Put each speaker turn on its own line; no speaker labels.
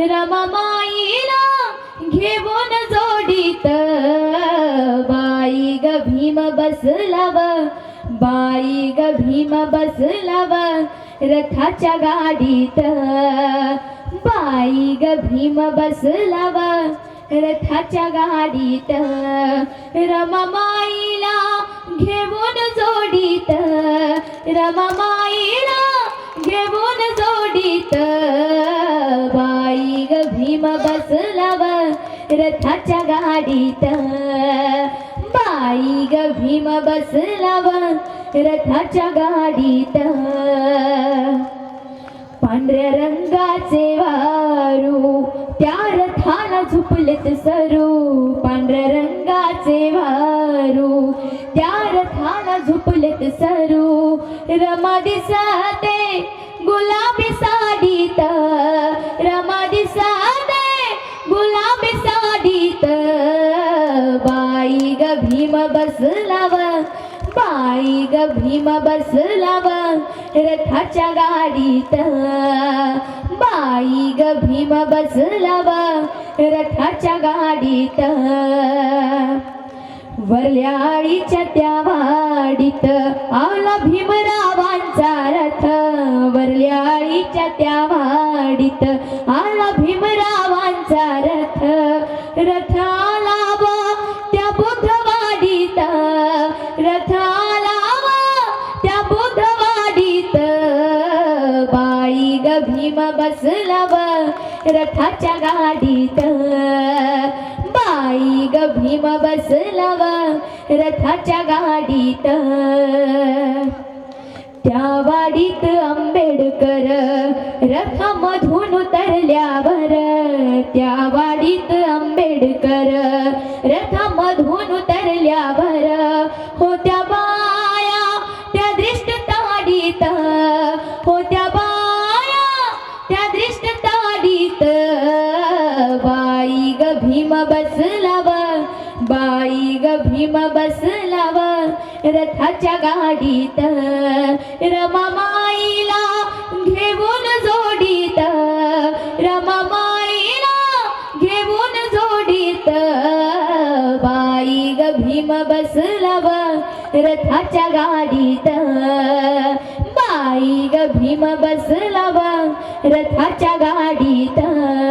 रमामाईला घेऊन जोडीत. बाई ग भीम बसलाव बाई ग भीम बसलाव रथाच्या गाडीत. बाई ग भीम बसलाव रथाच्या गाडीत. रमामाईला घेऊन जोडीत. रमामाईला घेऊन जोडीत. बसलाव रथाच्या गाडीत. बाई ग भीम बसलाव रथाच्या गाडीत. पांढऱ्या रंगाचे वारू त्या रथाला झुपलेत सरू. पांढऱ्या रंगाचे वारू त्या रथाला झुपलेत सरू. रमा दिसा बसलावा बाई ग भीम बसलावा रथाच्या गाडीत. बाई ग भीम बसलावा रथाच्या गाडीत. वल्याळीच्या त्या वाडीत आला भीमरावांचा रथ. वल्याळीच्या त्या वाडीत आला भीमरावांचा रथ. त्या बुधवाडीत बाई ग भीम बसलाव रथाच्या गाडीत. बाई ग भीम बसलाव रथाच्या गाडीत. त्या वाडीत आंबेडकर रथामधून उतरल्यावर त्या वाडीत आंबेडकर रथामधून उतरल्यावर बाई ग भीम बसलाव बाई ग भीम बसलाव रथाच्या गाडीत रमामाईला घेऊन जोडीत रमामाईला घेऊन जोडीत बाई ग भीम बसलाव रथाच्या गाडीत बाई ग भीम बसलाव रथाच्या गाडीत. जय भीम